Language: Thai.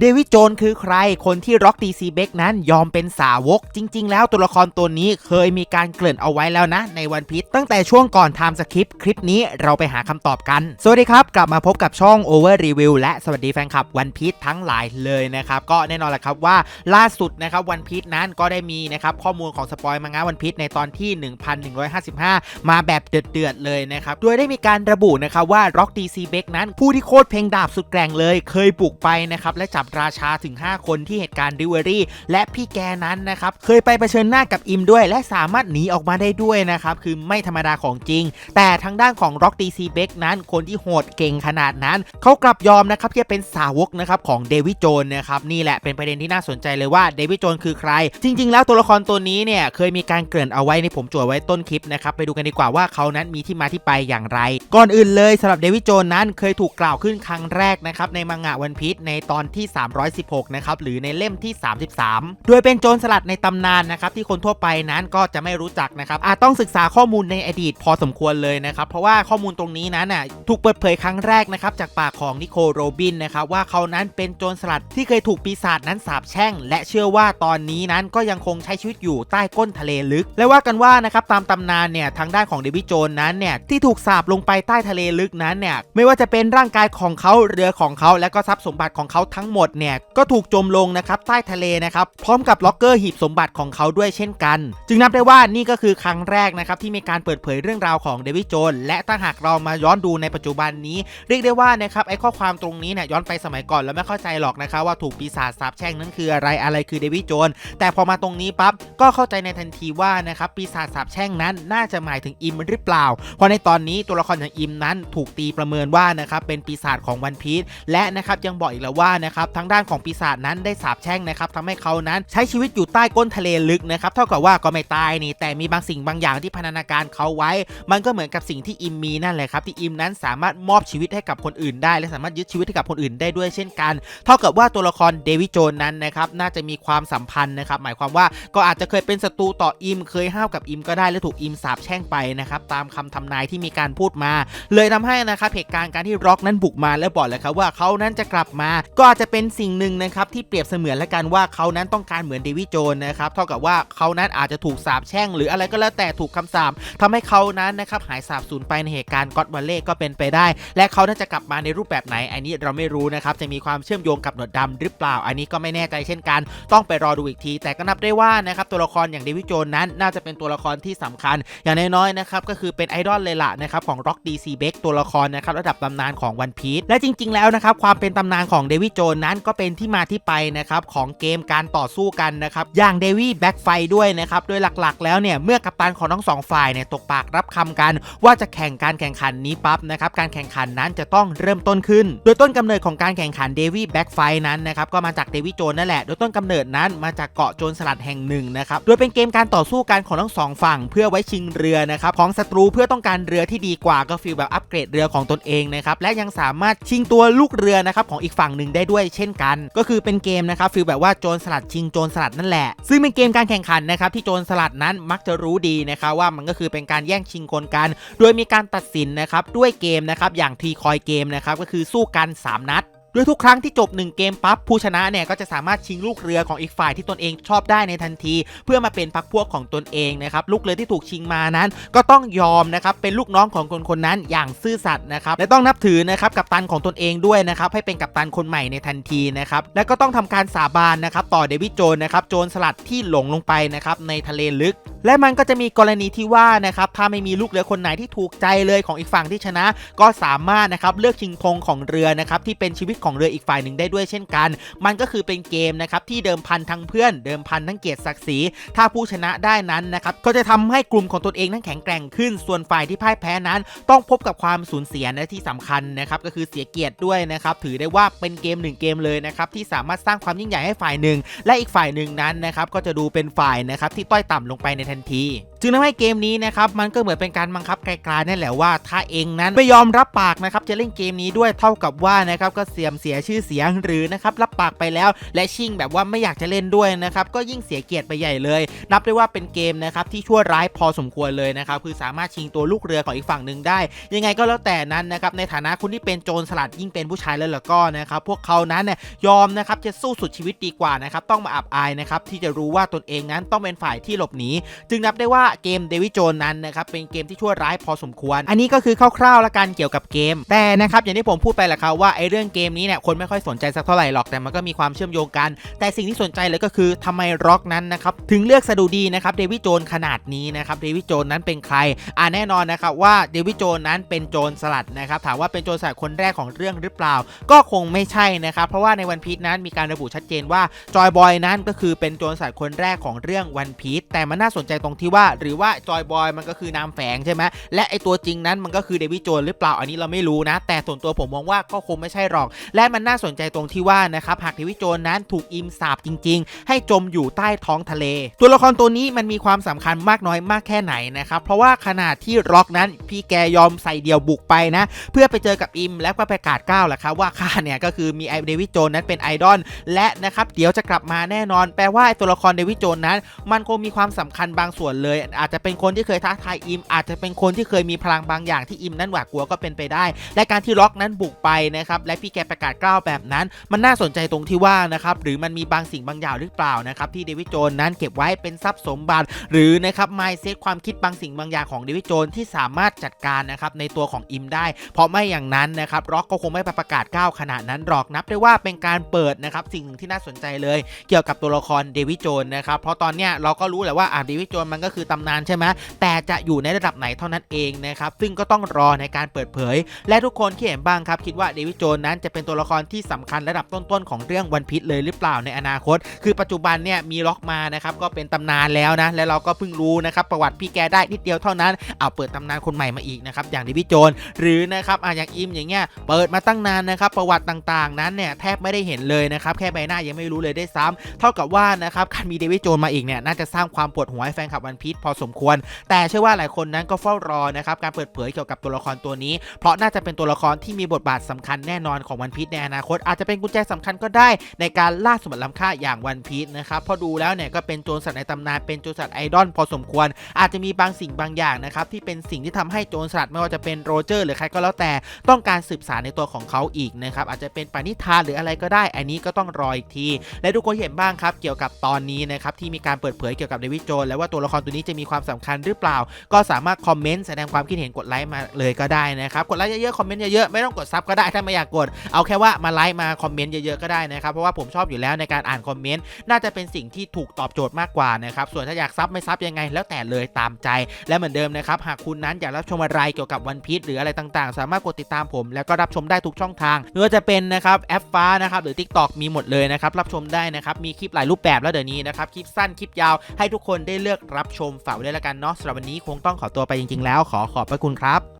เดวิดโจนคือใคร คนที่ร็อกดีซีเบกนั้นยอมเป็นสาวก จริง ๆ แล้วตัวละครตัวนี้เคยมีการเกริ่นเอาไว้แล้วนะ ในวันพี e ตั้งแต่ช่วงก่อนไทม์สคริปต์คลิปนี้เราไปหาคำตอบกัน สวัสดีครับ กลับมาพบกับช่อง Over Review และสวัสดีแฟนคลับวันพี e ทั้งหลายเลยนะครับ ก็แน่นอนแหละครับว่าล่าสุดนะครับวันพี e นั้นก็ได้มีนะครับข้อมูลของสปอยมังงะวันพี e ในตอนที่ 1155 มาแบบเดือดๆเลยนะครับโดยได้มีการระบุนะครับว่า Rock DC b e k นั้นผู้ที่โคตรเพลงดาบสุดแกร่งเลย เคยบุกไปนะครับและจับราชาถึง 5 คนที่เหตุการณ์ดิวเวอรี่และพี่แกนั้นนะครับ เคยไปเผชิญหน้ากับอิมด้วย และสามารถหนีออกมาได้ด้วยนะครับ คือไม่ธรรมดาของจริง แต่ทางด้านของ Rock DC b e k นั้น คนที่โหดเก่งขนาดนั้น เขากลับยอมนะครับที่จะเป็นสาวกนะครับของเดวิดโจนนะครับนี่แหละเป็นประเด็นที่น่าสนใจเลยว่าเดวิดโจนคือใคร จริง ๆ แล้วตัวละครตัวนี้เนี่ยเคยมีการเกริ่นเอาไว้ในผมจั่วไว้ต้นคลิปนะครับไปดูกันดีกว่าว่าเขานั้นมีที่มาที่ไปอย่างไร ก่อนอื่นเลยสำหรับเดวิดโจนนั้นเคยถูกกล่าวขึ้นครั้งแรกนะครับในมังงะวันพีชในตอนที่316 นะครับ หรือในเล่มที่ 33 โดยเป็นโจรสลัดในตำนานนะครับ ที่คนทั่วไปนั้นก็จะไม่รู้จักนะครับ อาจต้องศึกษาข้อมูลในอดีตพอสมควรเลยนะครับ เพราะว่าข้อมูลตรงนี้นั้นน่ะถูกเปิดเผยครั้งแรกนะครับ จากปากของนิโคลโรบินนะครับ ว่าเขานั้นเป็นโจรสลัดที่เคยถูกปีศาจนั้นสาปแช่ง และเชื่อว่าตอนนี้นั้นก็ยังคงใช้ชีวิตอยู่ใต้ก้นทะเลลึก และว่ากันว่านะครับตามตำนานเนี่ยทางด้านของเดวิดโจนนั้นเนี่ยที่ถูกสาปลงไปใต้ทะเลลึกนั้นเนี่ยไม่ว่าจะเป็นร่างกายของเขาเรือของเขาและก็ทรัพย์สมบัติของเขาทั้งหมดเนี่ยก็ถูกจมลงนะครับใต้ทะเลนะครับพร้อมกับล็อกเกอร์หีบสมบัติของเขาด้วยเช่นกัน จึงนับได้ว่านี่ก็คือครั้งแรกนะครับที่มีการเปิดเผยเรื่องราวของเดวิดโจนและถ้าหากเรามาย้อนดูในปัจจุบันนี้ เรียกได้ว่านะครับไอ้ข้อความตรงนี้เนี่ยย้อนไปสมัยก่อนแล้วไม่เข้าใจหรอกนะครับว่าถูกปีศาจสาปแช่งนั้นคืออะไรอะไรคือเดวิดโจนแต่พอมาตรงนี้ปั๊บก็เข้าใจในทันทีว่านะครับปีศาจสาปแช่งนั้นน่าจะหมายถึงอิมหรือเปล่า เพราะในตอนนี้ตัวละครอย่างอิมนั้นถูกตีประเมินว่านะครับเป็นปีศาจของวันพีชและนะครับยังบอกอีกแล้วว่านะครับทางด้านของปีศาจนั้นได้สาปแช่งนะครับทำให้เขานั้นใช้ชีวิตอยู่ใต้ก้นทะเลลึกนะครับเท่ากับว่าก็ไม่ตายนี่แต่มีบางสิ่งบางอย่างที่พันธนาการเขาไว้ มันก็เหมือนกับสิ่งที่อิมมีนั่นแหละครับที่อิมนั้นสามารถมอบชีวิตให้กับคนอื่นได้ และสามารถยึดชีวิตให้กับคนอื่นได้ด้วยเช่นกัน เท่ากับว่าตัวละครเดวิดโจนนั้นนะครับน่าจะมีความสัมพันธ์นะครับหมายความว่าก็อาจจะเคยเป็นศัตรูต่ออิม เคยห้าวกับอิมก็ได้และถูกอิมสาปแช่งไปนะครับตามคำทำนายที่มีการพูดมา เลยทำให้นะครับเหตุการณ์การที่ร็อกนั้นบุกมาและบอกเลยครับว่าเขานั้นจะกลับมา ก็อาจจะเป็นสิ่งหนึ่งนะครับที่เปรียบเสมือนและกันว่าเขานั้นต้องการเหมือนเดวิดโจนนะครับเท่ากับว่าเขานั้นอาจจะถูกสาปแช่ง หรืออะไรก็แล้วแต่ถูกคำสาปทำให้เขานั้นนะครับหายสาบสูญไปในเหตุการณ์ก็อดวัลเล่ก็เป็นไปได้ และเขาน่าจะกลับมาในรูปแบบไหน อันนี้เราไม่รู้นะครับจะมีความเชื่อมโยงกับหนวดดำหรือเปล่า อันนี้ก็ไม่แน่ใจเช่นกัน ต้องไปรอดูอีกที แต่ก็นับได้ว่านะครับตัวละครอย่างเดวิดโจนนั้นน่าจะเป็นตัวละครที่สำคัญ อย่างน้อยๆนะครับก็คือเป็นไอดอลเลยล่ะนะครับของ Rock DC b e k ตัวละครนะครับระดับตำนานของ One Piece และจริง ๆ แล้วนะครับความเป็นตำนานของเดวิดโจนนั้นก็เป็นที่มาที่ไปนะครับของเกมการต่อสู้กันนะครับอย่างเดวิดแบ็กไฟด้วยนะครับโดยหลักๆ แล้วเนี่ยเมื่อกัปตันของทั้งสองฝ่ายเนี่ยตกปากรับคำกัน ว่าจะแข่งการแข่งขันนี้ปั๊บนะครับการแข่งขันนั้นจะต้องเริ่มต้นขึ้น โดยต้นกำเนิดของการแข่งขันเดวิดแบ็กไฟนั้นนะครับก็มาจากเดวิดโจนนั่นแหละโดยต้นกำเนิดนั้นมาจากเกาะโจรสลัดแห่งหนึ่งนะครับโดยเป็นเกมการต่อสู้กันของทั้งสองฝั่ง เพื่อไว้ชิงเรือนะครับของศัตรูเพื่อต้องการเรือที่ดีกว่าก็ฟีลแบบอัปเกรดเรือของตนเองนะครับและยังสามารถชิงตัวลูกเรือนะครับของอีกฝั่งหนึ่งได้ด้วยเช่นกัน ก็คือเป็นเกมนะครับฟีลแบบว่าโจรสลัดชิงโจรสลัดนั่นแหละ ซึ่งเป็นเกมการแข่งขันนะครับที่โจรสลัดนั้นมักจะรู้ดีนะครับว่ามันก็คือเป็นการแย่งชิงคนกัน โดยมีการตัดสินนะครับด้วยเกมนะครับอย่างทีคอยเกมนะครับก็คือสู้กัน 3 นัด โดยทุกครั้งที่จบ 1 เกมปั๊บผู้ชนะเนี่ยก็จะสามารถชิงลูกเรือของอีกฝ่ายที่ตนเองชอบได้ในทันที เพื่อมาเป็นพักพวกของตนเองนะครับลูกเรือที่ถูกชิงมานั้น ก็ต้องยอมนะครับเป็นลูกน้องของคนคนนั้นอย่างซื่อสัตย์นะครับและต้องนับถือนะครับกัปตันของตนเองด้วยนะครับให้เป็นกัปตันคนใหม่ในทันทีนะครับและก็ต้องทำการสาบานนะครับต่อเดวิดโจนนะครับโจรสลัดที่หลงลงไปนะครับในทะเลลึก และมันก็จะมีกรณีที่ว่านะครับถ้าไม่มีลูกเรือคนไหนที่ถูกใจเลยของอีกฝั่งที่ชนะ ก็สามารถนะครับเลือกชิงธงของเรือนะครับที่เป็นชีวิตของเรืออีกฝ่ายหนึ่งได้ด้วยเช่นกัน มันก็คือเป็นเกมนะครับที่เดิมพันทั้งเพื่อนเดิมพันทั้งเกียรติศักดิ์ศรีถ้าผู้ชนะได้นั้นนะครับก็จะทำให้กลุ่มของตนเองนั้นแข็งแกร่งขึ้น ส่วนฝ่ายที่พ่ายแพ้นั้น ต้องพบกับความสูญเสียและที่สำคัญนะครับก็คือเสียเกียรติด้วยนะครับถือได้ว่าเป็นเกมหนึ่งเกมเลยนะครับที่สามารถสร้างความยิ่งใหญ่ให้ฝ่ายหนึ่ง และอีกฝ่ายหนึ่งนั้นนะครับก็จะดูเป็นฝ่ายนะครับที่ต้อยต่ำลงไปในทันทีจึงทำให้เกมนี้นะครับมันก็เหมือนเป็นการบังคับไกลๆนั่นแหละว่า ถ้าเองนั้นไม่ยอมรับปากนะครับจะเล่นเกมนี้ด้วยเท่ากับว่านะครับก็เสียมเสียชื่อเสียงหรือนะครับรับปากไปแล้ว และชิ่งแบบว่าไม่อยากจะเล่นด้วยนะครับก็ยิ่งเสียเกียรติไปใหญ่เลย นับได้ว่าเป็นเกมนะครับที่ชั่วร้ายพอสมควรเลยนะครับคือสามารถชิงตัวลูกเรือของอีกฝั่งหนึ่งได้ ยังไงก็แล้วแต่นั้นนะครับในฐานะคนที่เป็นโจรสลัดยิ่งเป็นผู้ชายแล้วล่ะก็นะครับพวกเขานั้นเนี่ยยอมนะครับจะสู้สุดชีวิตดีกว่านะครับต้องมาอับอายนะครับที่จะรู้ว่าตนเองนั้นต้องเป็นฝ่ายที่หลบหนีจึงนับได้ว่าเกมเดวิโจนนั้นนะครับเป็นเกมที่ชั่วร้ายพอสมควร อันนี้ก็คือคร่าวๆละกันเกี่ยวกับเกม แต่นะครับอย่างที่ผมพูดไปแหละครับว่าไอ้เรื่องเกมนี้เนี่ยคนไม่ค่อยสนใจสักเท่าไหร่หรอกแต่มันก็มีความเชื่อมโยงกัน แต่สิ่งที่สนใจเลยก็คือทำไมร็อกนั้นนะครับถึงเลือกสะดุดีนะครับเดวิโจนขนาดนี้นะครับเดวิโจนนั้นเป็นใครอ่าแน่นอนนะครับว่าเดวิโจนนั้นเป็นโจรสลัดนะครับถามว่าเป็นโจรสลัดคนแรกของเรื่องหรือเปล่า ก็คงไม่ใช่นะครับเพราะว่าในวันพีชนั้นมีการระบุชัดเจนว่าจอยบอยนั้นก็คือเป็นโจรสลัดคนแรกของเรื่องวันพีชแต่มันน่าสนใจตรงที่ว่า หรือว่าจอยบอยมันก็คือนามแฝงใช่ไหมและไอตัวจริงนั้นมันก็คือเดวิโจนหรือเปล่าอันนี้เราไม่รู้นะ แต่ส่วนตัวผมมองว่าก็คงไม่ใช่หรอกและมันน่าสนใจตรงที่ว่านะครับหากเดวิโจนนั้นถูกอิมสาบจริง ๆ ให้จมอยู่ใต้ท้องทะเล ตัวละครตัวนี้มันมีความสำคัญมากน้อยมากแค่ไหนนะครับเพราะว่าขนาดที่ร็อกนั้นพี่แกยอมใส่เดี่ยวบุกไปนะ เพื่อไปเจอกับอิมแล้วก็ประกาศก้าวแหละครับว่าข้าเนี่ยก็คือมีไอเดวิดโจนนั้นเป็นไอดอลและนะครับเดี๋ยวจะกลับมาแน่นอน แปลว่าตัวละครเดวิดโจนนั้น มันคงมีความสำคัญบางส่วนเลย อาจจะเป็นคนที่เคยท้าทายอิม อาจจะเป็นคนที่เคยมีพลังบางอย่างที่อิมนั้นหวาดกลัวก็เป็นไปได้ และการที่ล็อกนั้นบุกไปนะครับและพี่แกประกาศกล้าวแบบนั้น มันน่าสนใจตรงที่ว่านะครับหรือมันมีบางสิ่งบางอย่างหรือเปล่านะครับที่เดวิดโจนนั้นเก็บไว้เป็นทรัพย์สมบัติ หรือนะครับไมเซ็ตความคิดบางสิ่งบางอย่างของเดวิดโจนที่สามารถจัดการนะครับในตัวของอิมได้ เพราะไม่อย่างนั้นนะครับร็อกก็คงไม่ไปประกาศก้าวขนาดนั้นหรอกนับได้ว่าเป็นการเปิดนะครับสิ่งหนึ่งที่น่าสนใจเลย เกี่ยวกับตัวละครเดวิดโจนนะครับเพราะตอนเนี้ยเราก็รู้แหละว่าอ่าเดวิดโจนมันก็คือตำนานใช่ไหมแต่จะอยู่ในระดับไหนเท่านั้นเองนะครับซึ่งก็ต้องรอในการเปิดเผย และทุกคนที่เห็นบ้างครับคิดว่าเดวิดโจนนั้นจะเป็นตัวละครที่สำคัญระดับต้นๆของเรื่องวันพีชเลยหรือเปล่าในอนาคต คือปัจจุบันเนี่ยมีล็อกมานะครับก็เป็นตำนานแล้วนะและเราก็เพิ่งรู้นะครับประวัติพี่แกได้นิดเดียวเท่านั้นเอาเปิดตำนานคนใหม่มาอีกนะครับอย่างเดวิดโจนหรือนะครับอะอย่างอิมอย่างเงี้ยเปิดมาตั้งนานนะครับประวัติต่างๆ นั้นเนี่ยแทบไม่ได้เห็นเลยนะครับแค่ใบหน้ายังไม่รู้เลยได้ซ้ำเท่ากับว่านะครับการมีเดวิดโจนมาอีกเนี่ยน่าจะสร้างความปวดหัวให้แฟนคลับวันพีชพอสมควร แต่เชื่อว่าหลายคนนั้นก็เฝ้ารอนะครับการเปิดเผยเกี่ยวกับตัวละครตัวนี้ เพราะน่าจะเป็นตัวละครที่มีบทบาทสำคัญแน่นอนของวันพีชในอนาคต อาจจะเป็นกุญแจสำคัญก็ได้ในการล่าสมบัติล้ำค่าอย่างวันพีชนะครับพอดูแล้วเนี่ยก็เป็นโจรสัตว์ในตำนานเป็นโจรสัตว์ไอดอลพอสมควร อาจจะมีบางสิ่งบางอย่างนะครับที่เป็นสิ่งที่ทำให้โจรสลัดไม่ว่าจะเป็นโรเจอร์ หรือใครก็แล้วแต่ต้องการสืบสารในตัวของเขาอีกนะครับอาจจะเป็นปณิธานหรืออะไรก็ได้ อันนี้ก็ต้องรออีกที และทุกคนเห็นบ้างครับเกี่ยวกับตอนนี้นะครับที่มีการเปิดเผยเกี่ยวกับเดวิดโจนและว่าตัวละครตัวนี้จะมีความสำคัญหรือเปล่า ก็สามารถคอมเมนต์แสดงความคิดเห็นกดไลค์มาเลยก็ได้นะครับกดไลค์เยอะๆคอมเมนต์เยอะๆไม่ต้องกดซับก็ได้ถ้าไม่อยากกดเอาแค่ว่ามาไลค์มาคอมเมนต์เยอะๆก็ได้นะครับ เพราะว่าผมชอบอยู่แล้วในการอ่านคอมเมนต์น่าจะเป็นสิ่งที่ถูกตอบโจทย์มากกว่านะครับส่วนถ้าอยากซับไม่ซับยังไงแล้วแต่เลยตามใจ และเหมือนเดิมนะครับหากคุณนั้นอยากรับชมอะไรเกี่ยวกับวันพีชหรืออะไรต่างๆ สามารถกดติดตามผม แล้วก็รับชมได้ทุกช่องทางไม่ว่าจะเป็นนะครับแอปฟ้านะครับหรือ TikTok มีหมดเลยนะครับรับชมได้นะครับมีคลิปหลายรูปแบบแล้วเดี๋ยวนี้นะครับคลิปสั้นคลิปยาวให้ทุกคนได้เลือกรับชมฝากไว้ด้วยละกันเนาะสำหรับวันนี้คงต้องขอตัวไปจริง ๆ แล้วขอขอบพระคุณครับ